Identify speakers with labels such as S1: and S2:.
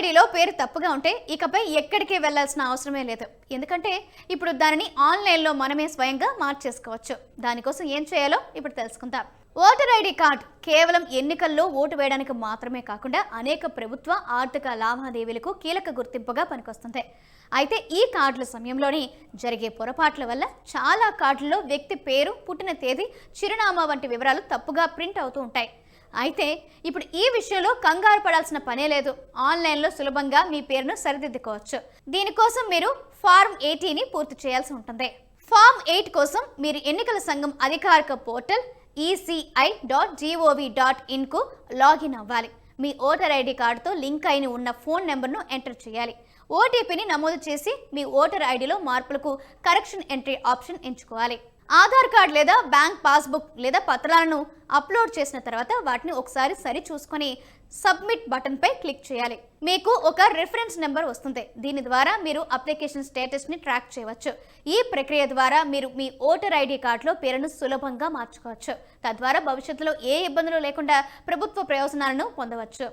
S1: ఐడిలో పేరు తప్పుగా ఉంటే ఇకపై ఎక్కడికి వెళ్ళాల్సిన అవసరమే లేదు. ఎందుకంటే ఇప్పుడు దానిని ఆన్లైన్లో మనమే స్వయంగా మార్చేసుకోవచ్చు. దానికోసం ఏం చేయాలో ఇప్పుడు తెలుసుకుందాం. ఓటర్ ఐడి కార్డ్ కేవలం ఎన్నికల్లో ఓటు వేయడానికి మాత్రమే కాకుండా అనేక ప్రభుత్వ ఆర్థిక లావాదేవీలకు కీలక గుర్తింపుగా పనికొస్తుంది. అయితే ఈ కార్డుల సమయంలోని జరిగే పొరపాట్ల వల్ల చాలా కార్డుల్లో వ్యక్తి పేరు పుట్టిన తేదీ చిరునామా వంటి వివరాలు తప్పుగా ప్రింట్ అవుతూ ఉంటాయి. అయితే ఇప్పుడు ఈ విషయంలో కంగారు పడాల్సిన పనే లేదు. ఆన్లైన్లో సులభంగా మీ పేరును సరిదిద్దుకోవచ్చు. దీనికోసం మీరు ఫార్మ్ ఎయిటీని పూర్తి చేయాల్సి ఉంటుంది. ఫార్మ్ ఎయిట్ కోసం మీరు ఎన్నికల సంఘం అధికారిక portal ECI dot GOV dot ఇన్కు login అవ్వాలి. మీ ఓటర్ ఐడి కార్డుతో లింక్ అయిన ఉన్న ఫోన్ నెంబర్ను ఎంటర్ చేయాలి. ఓటీపీని నమోదు చేసి మీ ఓటర్ ఐడిలో మార్పులకు కరెక్షన్ ఎంట్రీ ఆప్షన్ ఎంచుకోవాలి. ఆధార్ కార్డ్ లేదా బ్యాంక్ పాస్బుక్ లేదా పత్రాలను అప్లోడ్ చేసిన తర్వాత వాటిని ఒకసారి సరి చూసుకొని సబ్మిట్ బటన్పై క్లిక్ చేయాలి. మీకు ఒక రిఫరెన్స్ నెంబర్ వస్తుంది. దీని ద్వారా మీరు అప్లికేషన్ స్టేటస్ని ట్రాక్ చేయవచ్చు. ఈ ప్రక్రియ ద్వారా మీరు మీ ఓటర్ ఐడి కార్డులో పేరును సులభంగా మార్చుకోవచ్చు. తద్వారా భవిష్యత్తులో ఏ ఇబ్బందులు లేకుండా ప్రభుత్వ ప్రయోజనాలను పొందవచ్చు.